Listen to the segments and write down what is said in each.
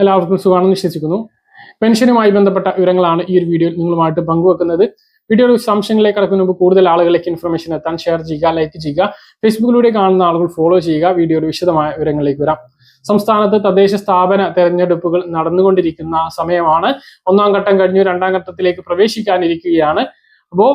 എല്ലാവർക്കും സുഖമാണെന്ന് വിശ്വസിക്കുന്നു. പെൻഷനുമായി ബന്ധപ്പെട്ട വിവരങ്ങളാണ് ഈ ഒരു വീഡിയോയിൽ നിങ്ങളുമായിട്ട് പങ്കുവെക്കുന്നത്. വീഡിയോയുടെ സംശയങ്ങളെ കടക്കുന്ന മുമ്പ് കൂടുതൽ ആളുകളിലേക്ക് ഇൻഫർമേഷൻ എത്താൻ ഷെയർ ചെയ്യുക ലൈക്ക് ചെയ്യുക ഫേസ്ബുക്കിലൂടെ കാണുന്ന ആളുകൾ ഫോളോ ചെയ്യുക വീഡിയോയുടെ വിശദമായ വിവരങ്ങളിലേക്ക് വരാം. സംസ്ഥാനത്ത് തദ്ദേശ സ്ഥാപന തെരഞ്ഞെടുപ്പുകൾ നടന്നുകൊണ്ടിരിക്കുന്ന സമയമാണ്. ഒന്നാം ഘട്ടം കഴിഞ്ഞു രണ്ടാം ഘട്ടത്തിലേക്ക് പ്രവേശിക്കാനിരിക്കുകയാണ്. അപ്പോൾ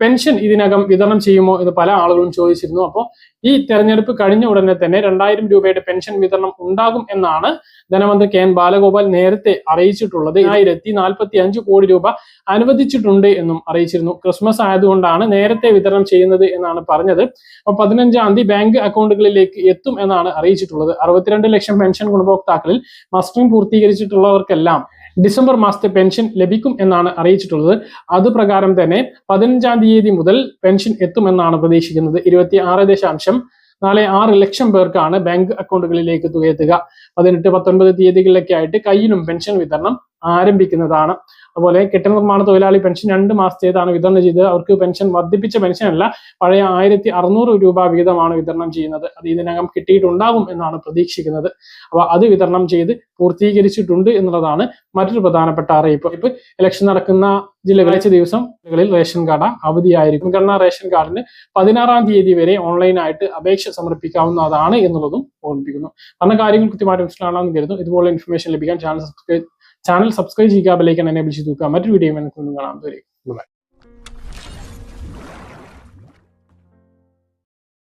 പെൻഷൻ ഇതിനകം വിതരണം ചെയ്യുമോ എന്ന് പല ആളുകളും ചോദിച്ചിരുന്നു. അപ്പോൾ ഈ തെരഞ്ഞെടുപ്പ് കഴിഞ്ഞ ഉടനെ തന്നെ രണ്ടായിരം രൂപയുടെ പെൻഷൻ വിതരണം ഉണ്ടാകും എന്നാണ് ധനമന്ത്രി കെ എൻ ബാലഗോപാൽ നേരത്തെ അറിയിച്ചിട്ടുള്ളത്. ആയിരത്തി നാൽപ്പത്തി അഞ്ച് കോടി രൂപ അനുവദിച്ചിട്ടുണ്ട് എന്നും അറിയിച്ചിരുന്നു. ക്രിസ്മസ് ആയതുകൊണ്ടാണ് നേരത്തെ വിതരണം ചെയ്യുന്നത് എന്നാണ് പറഞ്ഞത്. അപ്പൊ പതിനഞ്ചാം തീയതി ബാങ്ക് അക്കൗണ്ടുകളിലേക്ക് എത്തും എന്നാണ് അറിയിച്ചിട്ടുള്ളത്. അറുപത്തിരണ്ട് ലക്ഷം പെൻഷൻ ഗുണഭോക്താക്കളിൽ മസ്റ്ററിംഗ് പൂർത്തീകരിച്ചിട്ടുള്ളവർക്കെല്ലാം ഡിസംബർ മാസത്തെ പെൻഷൻ ലഭിക്കും എന്നാണ് അറിയിച്ചിട്ടുള്ളത്. അതുപ്രകാരം തന്നെ പതിനഞ്ചാം തീയതി മുതൽ പെൻഷൻ എത്തുമെന്നാണ് പ്രതീക്ഷിക്കുന്നത്. ഇരുപത്തി ആറ് ദശാംശം നാളെ ആറ് ലക്ഷം പേർക്കാണ് ബാങ്ക് അക്കൗണ്ടുകളിലേക്ക് തുക എത്തുക. പതിനെട്ട് പത്തൊൻപത് തീയതികളിലൊക്കെ ആയിട്ട് കയ്യിലും പെൻഷൻ വിതരണം ആരംഭിക്കുന്നതാണ്. അതുപോലെ കെട്ടിട നിർമ്മാണ തൊഴിലാളി പെൻഷൻ രണ്ട് മാസത്തേതാണ് വിതരണം ചെയ്തത്. അവർക്ക് പെൻഷൻ വർദ്ധിപ്പിച്ച പെൻഷനല്ല പഴയ ആയിരത്തി അറുന്നൂറ് രൂപ വീതമാണ് വിതരണം ചെയ്യുന്നത്. അത് ഇതിനകം കിട്ടിയിട്ടുണ്ടാകും എന്നാണ് പ്രതീക്ഷിക്കുന്നത്. അപ്പൊ അത് വിതരണം ചെയ്ത് പൂർത്തീകരിച്ചിട്ടുണ്ട് എന്നുള്ളതാണ് മറ്റൊരു പ്രധാനപ്പെട്ട അറിയിപ്പ്. ഇപ്പൊ ഇലക്ഷൻ നടക്കുന്ന ജില്ലകളിൽ ദിവസം ജില്ലകളിൽ റേഷൻ കാർഡ് അവധിയായിരിക്കും. കാരണം റേഷൻ കാർഡിന് പതിനാറാം തീയതി വരെ ഓൺലൈനായിട്ട് അപേക്ഷ സമർപ്പിക്കാവുന്നതാണ് എന്നുള്ളതും ഓർമ്മിപ്പിക്കുന്നു. പറഞ്ഞ കാര്യങ്ങൾ കൃത്യമായിട്ട് മനസ്സിലാണെന്ന് കരുതുന്നു. ഇതുപോലെ ഇൻഫർമേഷൻ ലഭിക്കാൻ ചാനൽ സബ്സ്ക്രൈബ് ചാനൽ സബ്സ്ക്രൈബ് ചെയ്യുക ബെലൈക്കൻ എന്നെ വിളിച്ചു തൂക്കുക മറ്റൊരു വീഡിയോ കാണാം. വരെ